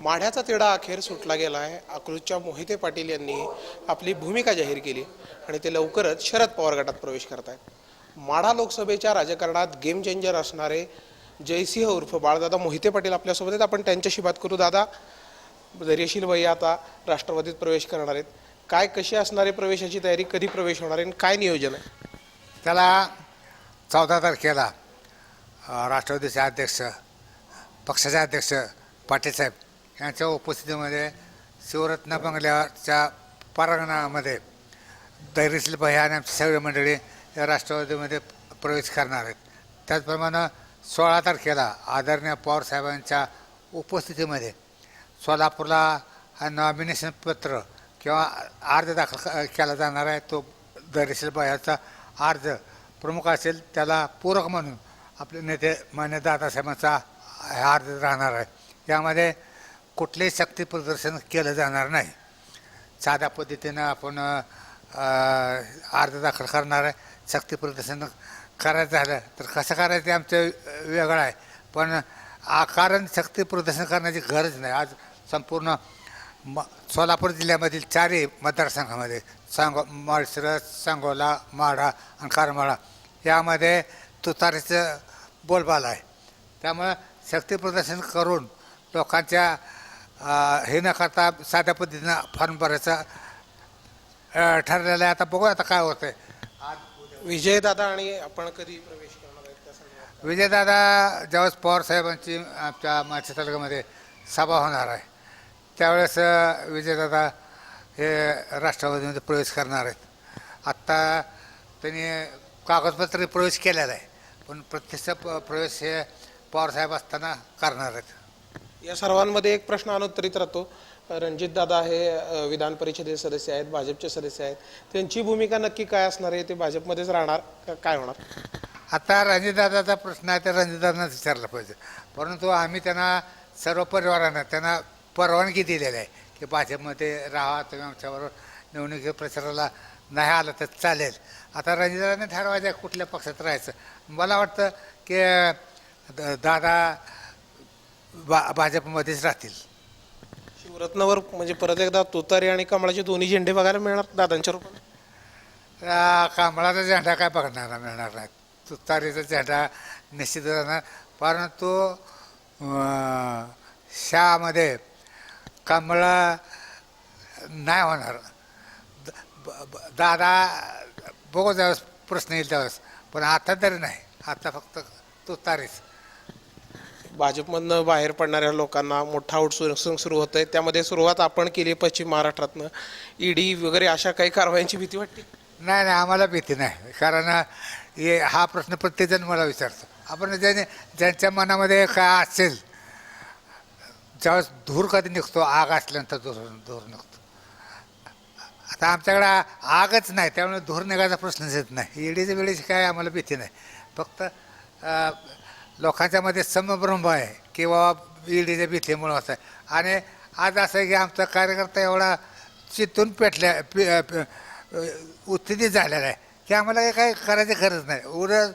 माढ्याचा तिढा अखेर सुटला गेला आहे. अकलूजच्या मोहिते पाटील यांनी आपली भूमिका जाहीर केली आणि ते लवकरच शरद पवार गटात प्रवेश करत आहेत माढा लोकसभेच्या राजकारणात गेम चेंजर असणारे जयसिंह उर्फ बाळदादा मोहिते पाटील आपल्यासोबत आहेत. आपण त्यांच्याशी बात करू दादा. धैर्यशील वय आता राष्ट्रवादीत प्रवेश करणार आहेत. काय कशी असणारे प्रवेशाची तयारी कधी प्रवेश होणार आहे आणि काय नियोजन आहे? त्याला चौदा तारखेला राष्ट्रवादीचे अध्यक्ष पक्षाचे अध्यक्ष पाटील साहेब यांच्या उपस्थितीमध्ये शिवरत्न बंगल्याच्या परांगणामध्ये धैर्यशील भैया आणि आमची सगळी मंडळी या राष्ट्रवादीमध्ये प्रवेश करणार आहेत. त्याचप्रमाणे सोळा तारखेला आदरणीय पवारसाहेबांच्या उपस्थितीमध्ये सोलापूरला नॉमिनेशन पत्र किंवा अर्ज दाखल केला जाणार आहे. तो धैर्यशील भैयाचा अर्ज प्रमुख असेल त्याला पूरक म्हणून आपले नेते मान्य दादासाहेबांचा अर्ज राहणार आहे. यामध्ये कुठलेही शक्ती प्रदर्शन केलं जाणार नाही. साध्या पद्धतीनं आपण अर्ज दाखल करणार आहे. शक्ती प्रदर्शन करायचं झालं तर कसं करायचं ते आमचं वेगळं आहे. पण आ- कारण शक्ती प्रदर्शन करण्याची गरज नाही. आज संपूर्ण म सोलापूर जिल्ह्यामधील चारही मतदारसंघामध्ये सांगो माळशिरस सांगोला माढा आणि करमाळा यामध्ये तुतारीचं बोलबाला आहे. त्यामुळं शक्ती प्रदर्शन करून लोकांच्या हे न करता साध्या पद्धतीनं फॉर्म भरायचा. ठरलेलं आहे. आता बघू आता काय होतंय. विजय दादा आणि आपण कधी प्रवेश करणार विजयदादा ज्यावेळेस पवार साहेबांची आमच्या मागच्या तालुक्यामध्ये सभा होणार आहे त्यावेळेस विजयदादा हे राष्ट्रवादीमध्ये प्रवेश करणार आहेत. आत्ता त्यांनी कागदपत्र प्रवेश केलेला आहे पण प्रत्यक्ष प्रवेश हे पवार असताना करणार आहेत. या सर्वांमध्ये एक प्रश्न अनुत्तरित राहतो. रणजित दादा हे विधान परिषदेचे सदस्य आहेत भाजपचे सदस्य आहेत. त्यांची भूमिका नक्की काय असणार आहे? ते भाजपमध्येच राहणार. का काय होणार? आता रणजितदादाचा प्रश्न आहे तर रणजितदादांनाच विचारला पाहिजे. परंतु आम्ही त्यांना सर्व परिवारांना त्यांना परवानगी दिलेली आहे की भाजपमध्ये राहा तुम्ही आमच्याबरोबर निवडणुकी प्रचाराला नाही आलं तर चालेल. आता रणजितदादांनी ठरवायचं आहे कुठल्या पक्षात राहायचं. मला वाटतं की द- दादा बा भाजपमध्येच राहतील. शिवरत्नावर म्हणजे परत एकदा तुतारी आणि कमळाचे दोन्ही झेंडे बघायला मिळणार दादांच्या रूपाने आ, कमळाचा झेंडा काय बघणार मिळणार नाही. तुतारीचा झेंडा निश्चित राहणार. परंतु अं, शहामध्ये कमळ नाही होणार. द- ब- ब- दादा बघू त्यावेळेस प्रश्न येईल त्यावेळेस. पण आता तरी नाही. आता फक्त तुतारीच. भाजपमधनं बाहेर पडणाऱ्या लोकांना मोठा आउटसोर्सिंग सुरू होतं आहे त्यामध्ये सुरुवात आपण केली पश्चिम महाराष्ट्रातनं. ईडी वगैरे अशा काही कारवायांची भीती वाटते? नाही नाही आम्हाला भीती नाही. कारण हे हा प्रश्न प्रत्येकजण मला विचारतो. आपण ज्याने ज्यांच्या मनामध्ये काय असेल ज्यावेळेस धूर कधी निघतो आग असल्यानंतर धूर धूर निघतो. आता आमच्याकडे आगच नाही त्यामुळे धूर निघायचा प्रश्नच येत नाही. ईडीच्या वेळेची काय आम्हाला भीती नाही. फक्त लोकांच्या मध्ये समभ्रम आहे की बाबा ईडीच्या भीतीमुळे असं आणि आज असं आहे की आमचा कार्यकर्ता एवढा चितून पेटल्या पे- उत्तेजित झालेला आहे की आम्हाला हे काही करायची गरज नाही. उरं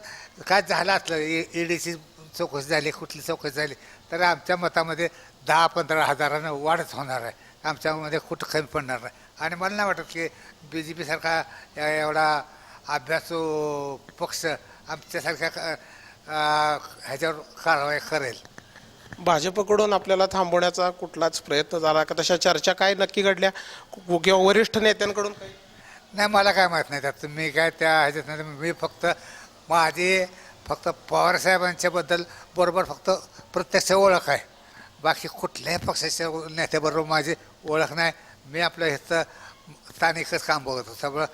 काय झालं असलं ईडीची चौकशी झाली कुठली चौकशी झाली तर आमच्या मतामध्ये दहा पंधरा हजारानं वाढच होणार आहे. आमच्यामध्ये कुठं कमी पडणार नाही आणि मला नाही वाटत की बी जे पीसारखा एवढा अभ्यासू पक्ष आमच्यासारख्या ह्याच्यावर कारवाई करेल. भाजपकडून आपल्याला थांबवण्याचा कुठलाच प्रयत्न झाला का? तशा चर्चा काय नक्की घडल्या? कु- किंवा वरिष्ठ नेत्यांकडून काही? नाही मला काय माहीत नाही त्यात. मी काय त्या ह्याच्यात नाही. मी फक्त माझी फक्त पवारसाहेबांच्याबद्दल बरोबर फक्त प्रत्यक्ष ओळख आहे. बाकी कुठल्याही पक्षाच्या नेत्याबरोबर माझी ओळख नाही. मी आपलं ह्याचं स्थानिकच काम बघत होतो. सगळं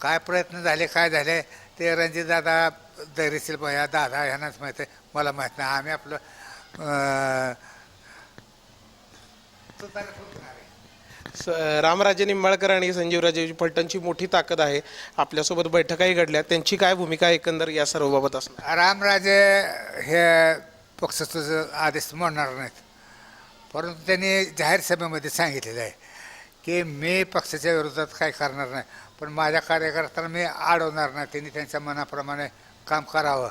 काय प्रयत्न झाले काय झाले ते रणजितदादा धैर्यशील भैया दादा ह्यांनाच माहीत आहे. मला माहीत नाही. आम्ही आपलं स- रामराजे निंबाळकर आणि संजीवराजे फलटणची मोठी ताकद आहे. आपल्यासोबत बैठकाही घडल्या. त्यांची काय भूमिका एकंदर या सर्व बाबत असणार? रामराजे हे पक्षाचं आदेश म्हणणार नाहीत. परंतु त्यांनी जाहीर सभेमध्ये सांगितलेलं आहे की मी पक्षाच्या विरोधात काय करणार नाही. पण माझ्या कार्यकर्त्यांना मी अडवणार नाही. त्यांनी त्यांच्या मनाप्रमाणे काम करावं.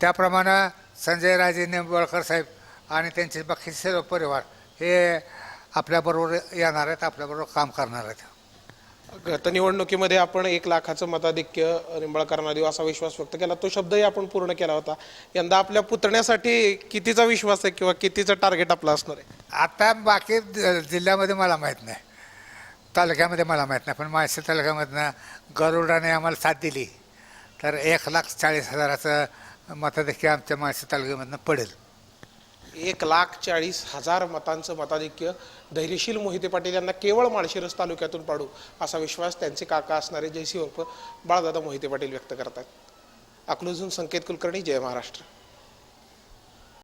त्याप्रमाणे संजय राजे निंबाळकर साहेब आणि त्यांचे बाकी सर्व परिवार हे आपल्याबरोबर येणार आहेत आपल्याबरोबर काम करणार आहेत. गत निवडणुकीमध्ये आपण एक लाखाचं मताधिक्य निंबाळकरांना देऊ असा विश्वास व्यक्त केला. तो शब्दही आपण पूर्ण केला होता. यंदा आपल्या पुतण्यासाठी कितीचा विश्वास आहे किंवा कितीचं टार्गेट आपलं असणार आहे? आता बाकी जिल्ह्यामध्ये मला माहीत नाही. तालुक्यामध्ये मला माहीत नाही पण माळशे तालुक्यामधनं गरुडाने आम्हाला साथ दिली. तर एक लाख चाळीस हजाराचं मताधिक्य आमच्या माळशे तालुक्यामधनं पडेल. एक लाख चाळीस हजार मतांचं मताधिक्य धैर्यशील मोहिते पाटील यांना केवळ माळशिरस तालुक्यातून पाडू असा विश्वास त्यांचे काका असणारे जयसिंह उर्फ बाळदादा मोहिते पाटील व्यक्त करतात. अकलूजून संकेत कुलकर्णी जय महाराष्ट्र.